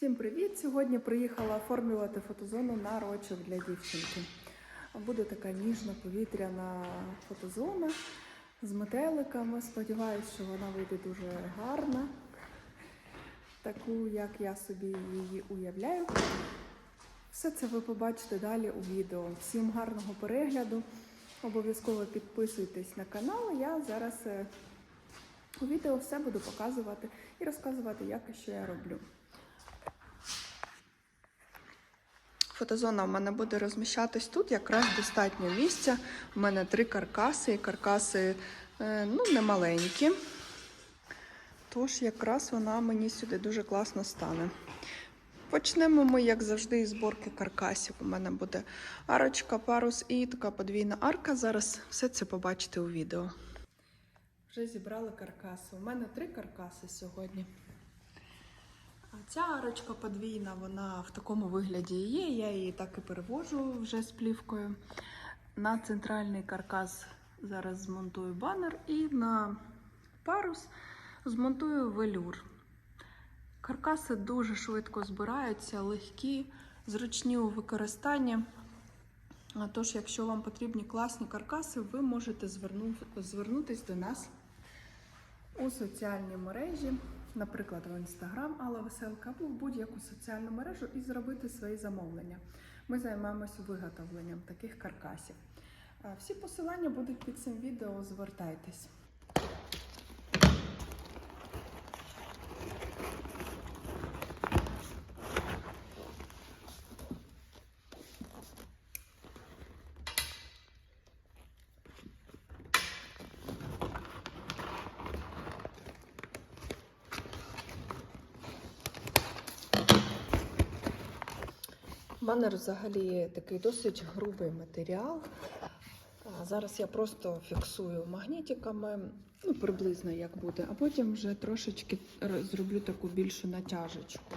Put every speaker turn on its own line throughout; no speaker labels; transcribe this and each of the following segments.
Всім привіт! Сьогодні приїхала оформлювати фотозону на рочок для дівчинки. Буде така ніжна повітряна фотозона з метеликами. Сподіваюсь, що вона вийде дуже гарна, таку, як я собі її уявляю. Все це ви побачите далі у відео. Всім гарного перегляду. Обов'язково підписуйтесь на канал. Я зараз е, у відео все буду показувати і розказувати, як і що я роблю. Фотозона в мене буде розміщатись тут, якраз достатньо місця. У мене три каркаси, і каркаси е, ну, не маленькі. Тож якраз вона мені сюди дуже класно стане. Почнемо ми, як завжди, із зборки каркасів. У мене буде арочка, парус і така подвійна арка. Зараз все це побачите у відео. Вже зібрали каркаси. У мене три каркаси сьогодні. А ця арочка подвійна, вона в такому вигляді є. Я її так і перевожу вже з плівкою. На центральний каркас зараз змонтую банер і на парус змонтую велюр. Каркаси дуже швидко збираються, легкі, зручні у використанні. Тож, якщо вам потрібні класні каркаси, ви можете звернутися до нас у соціальній мережі, наприклад, в Інстаграм Алла Веселка або в будь-яку соціальну мережу і зробити свої замовлення. Ми займаємося виготовленням таких каркасів. Всі посилання будуть під цим відео. Звертайтесь. Банер взагалі такий досить грубий матеріал. Зараз я просто фіксую магнітиками, ну приблизно як буде, а потім вже трошечки зроблю таку більшу натяжечку,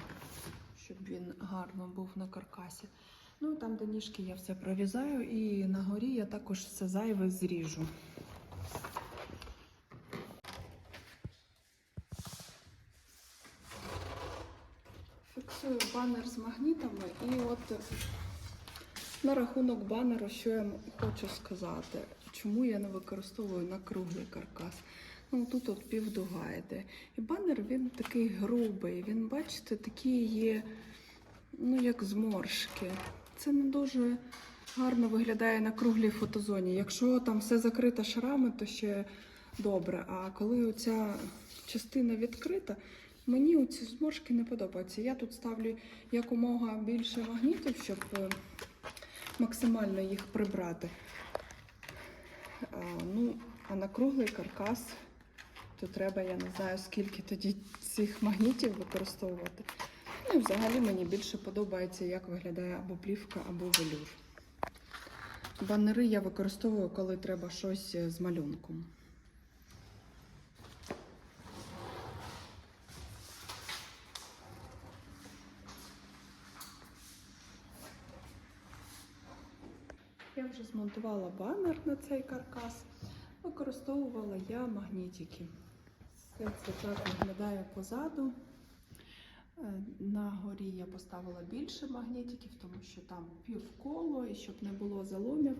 щоб він гарно був на каркасі. Ну там, де ніжки, я все прорізаю, і на горі я також все зайве зріжу. Фіксую банер з магнітами і от на рахунок банеру, що я хочу сказати, чому я не використовую на круглий каркас. Ну, тут от півдуга йде. І банер він такий грубий. Він, бачите, такий є, ну, як зморшки. Це не дуже гарно виглядає на круглій фотозоні. Якщо там все закрито шарами, то ще добре. А коли оця частина відкрита, мені ці зморшки не подобаються. Я тут ставлю якомога більше магнітів, щоб е, максимально їх прибрати. А, ну, а на круглий каркас то треба, я не знаю, скільки тоді цих магнітів використовувати. Ну, і взагалі мені більше подобається, як виглядає або плівка, або велюр. Банери я використовую, коли треба щось з малюнком. Я вже змонтувала банер на цей каркас. Використовувала я магнітики. Все це так виглядає позаду. Е, На горі я поставила більше магнітиків, тому що там півколо, і щоб не було заломів,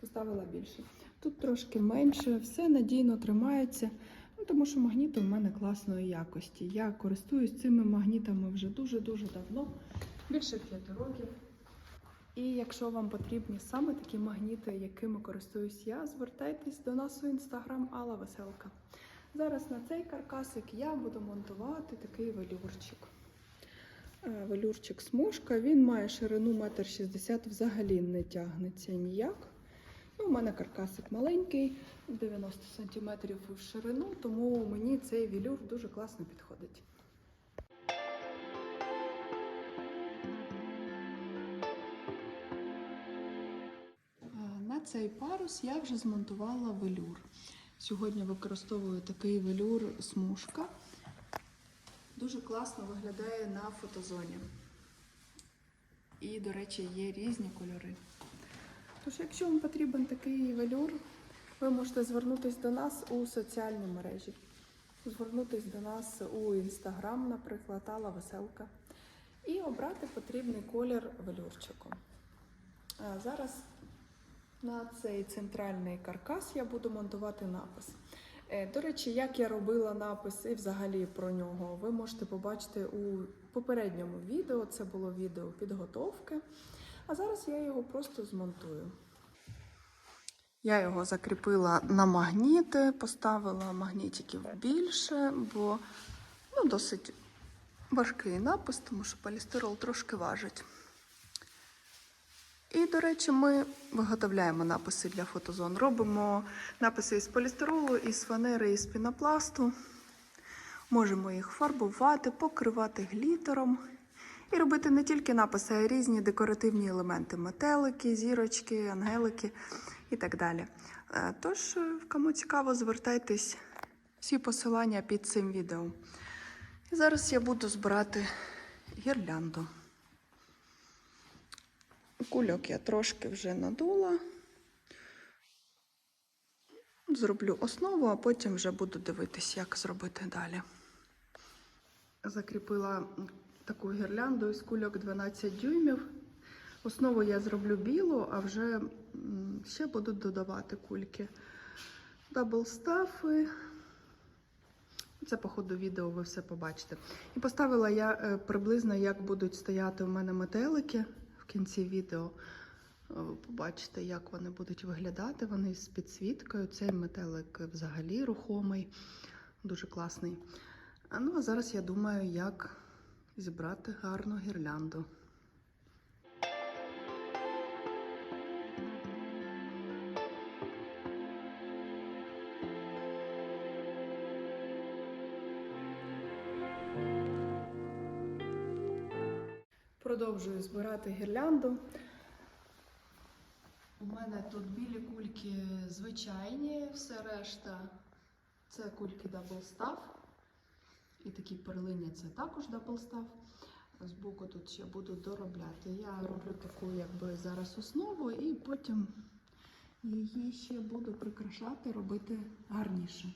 поставила більше. Тут трошки менше, все надійно тримається, ну, тому що магніти в мене класної якості. Я користуюсь цими магнітами вже дуже-дуже давно, більше 5 років. І якщо вам потрібні саме такі магніти, якими користуюсь я, звертайтесь до нас у інстаграм Алла Веселка. Зараз на цей каркасик я буду монтувати такий велюрчик. Е, Велюрчик смужка, він має ширину 1,60 м, взагалі не тягнеться ніяк. Ну, у мене каркасик маленький, 90 см в ширину, тому мені цей велюр дуже класно підходить. Цей парус я вже змонтувала велюр. Сьогодні використовую такий велюр смужка. Дуже класно виглядає на фотозоні. І, до речі, є різні кольори. Тож, якщо вам потрібен такий велюр, ви можете звернутися до нас у соціальній мережі. Звернутися до нас у інстаграм, наприклад, Алла Веселка. І обрати потрібний колір велюрчику. А зараз на цей центральний каркас я буду монтувати напис. Е, До речі, як я робила напис і взагалі про нього, ви можете побачити у попередньому відео. Це було відео підготовки. А зараз я його просто змонтую. Я його закріпила на магніти, поставила магнітиків більше, бо ну, досить важкий напис, тому що полістирол трошки важить. І, до речі, ми виготовляємо написи для фотозон. Робимо написи із полістиролу, із фанери, із пінопласту. Можемо їх фарбувати, покривати глітером. І робити не тільки написи, а й різні декоративні елементи: метелики, зірочки, ангелики і так далі. Е, Тож, кому цікаво, звертайтесь всі посилання під цим відео. І зараз я буду збирати гірлянду. Кульок я трошки вже надула. Зроблю основу, а потім вже буду дивитись, як зробити далі. Закріпила таку гірлянду із кульок 12 дюймів. Основу я зроблю білу, а вже ще буду додавати кульки. Даблстафи. Це по ходу відео ви все побачите. І поставила я е, приблизно, як будуть стояти у мене метелики кінці відео. Е, побачите, як вони будуть виглядати. Вони з підсвіткою. Цей метелик взагалі рухомий, дуже класний. А ну а зараз я думаю, як зібрати гарну гірлянду. Продовжую збирати гірлянду. У мене тут білі кульки звичайні, все решта це кульки Staff. І такі перлині це також Staff. Збоку тут ще буду доробляти. Я роблю таку якби зараз основу і потім її ще буду прикрашати, робити гарніше.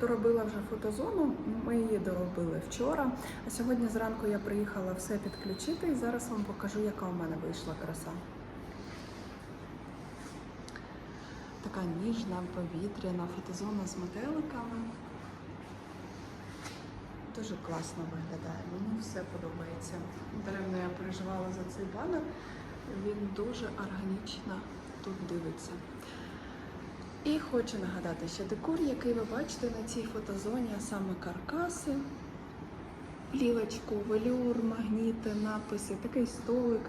Доробила вже фотозону, ми її доробили вчора. А сьогодні зранку я приїхала все підключити і зараз вам покажу, яка у мене вийшла краса. Така ніжна, повітряна фотозона з метеликами. Дуже класно виглядає, мені все подобається. Даремно я переживала за цей банер. Він дуже органічно тут дивиться. І хочу нагадати, що декор, який ви бачите на цій фотозоні, а саме каркаси, плівочку, велюр, магніти, написи, такий столик.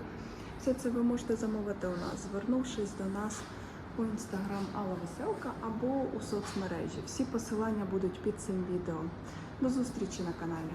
Все це ви можете замовити у нас, звернувшись до нас у інстаграм Алла Веселка або у соцмережі. Всі посилання будуть під цим відео. До зустрічі на каналі.